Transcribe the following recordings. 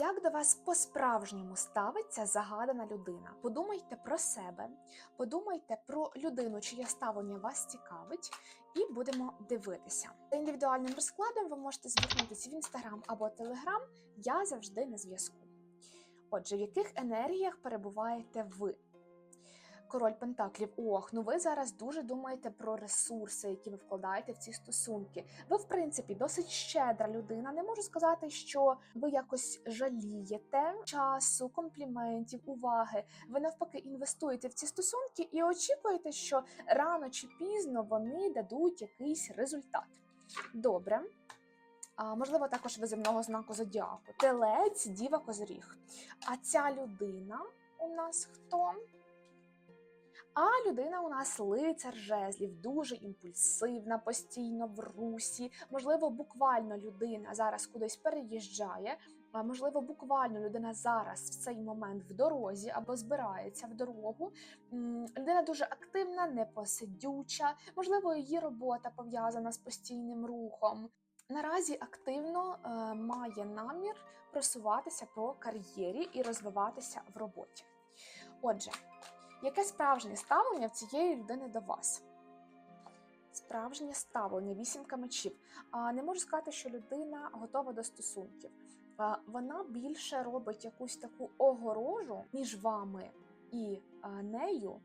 Як до вас по-справжньому ставиться загадана людина? Подумайте про себе, подумайте про людину, чиє ставлення вас цікавить, і будемо дивитися. За індивідуальним розкладом ви можете звернутися в інстаграм або телеграм. Я завжди на зв'язку. Отже, в яких енергіях перебуваєте ви? Король Пентаклів, ох, ну ви зараз дуже думаєте про ресурси, які ви вкладаєте в ці стосунки. Ви, в принципі, досить щедра людина. Не можу сказати, що ви якось жалієте часу, компліментів, уваги. Ви навпаки інвестуєте в ці стосунки і очікуєте, що рано чи пізно вони дадуть якийсь результат. Добре. А, можливо, також ви земного знаку зодіаку. Телець, діва, козиріг. А ця людина у нас хто? А людина у нас лицар жезлів, дуже імпульсивна, постійно в русі. Можливо, буквально людина зараз кудись переїжджає. А можливо, буквально людина зараз в цей момент в дорозі або збирається в дорогу. Людина дуже активна, непосидюча. Можливо, її робота пов'язана з постійним рухом. Наразі активно е, має намір просуватися по кар'єрі і розвиватися в роботі. Отже, яке справжнє ставлення в цієї людини до вас? Справжнє ставлення, вісімка мечів. Не можу сказати, що людина готова до стосунків. Вона більше робить якусь таку огорожу між вами і нею,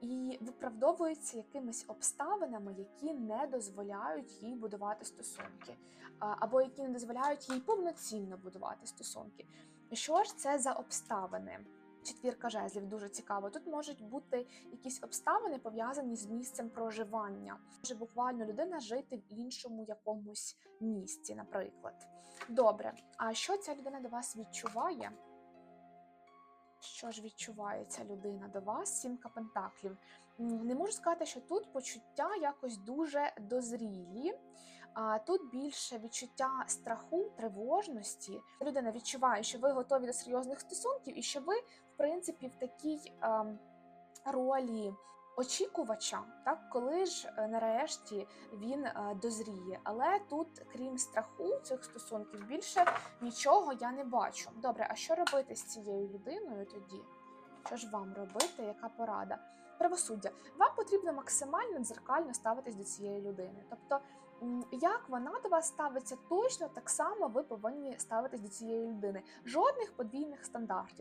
і виправдовується якимись обставинами, які не дозволяють їй будувати стосунки, або які не дозволяють їй повноцінно будувати стосунки. Що ж це за обставини? Четвірка жезлів дуже цікаво. Тут можуть бути якісь обставини пов'язані з місцем проживання. Може буквально людина жити в іншому якомусь місці, наприклад. Добре, а що ця людина до вас відчуває? Що ж відчуває ця людина до вас? Сімка пентаклів. Не можу сказати, що тут почуття якось дуже дозрілі. А тут більше відчуття страху, тривожності. Людина відчуває, що ви готові до серйозних стосунків, і що ви, в принципі, в такій ем, ролі очікувача, так коли ж е, нарешті він е, дозріє. Але тут, крім страху цих стосунків, більше нічого я не бачу. Добре, а що робити з цією людиною тоді? Що ж вам робити? Яка порада? Правосуддя. Вам потрібно максимально дзеркально ставитись до цієї людини. Тобто, як вона до вас ставиться, точно так само ви повинні ставитись до цієї людини. Жодних подвійних стандартів.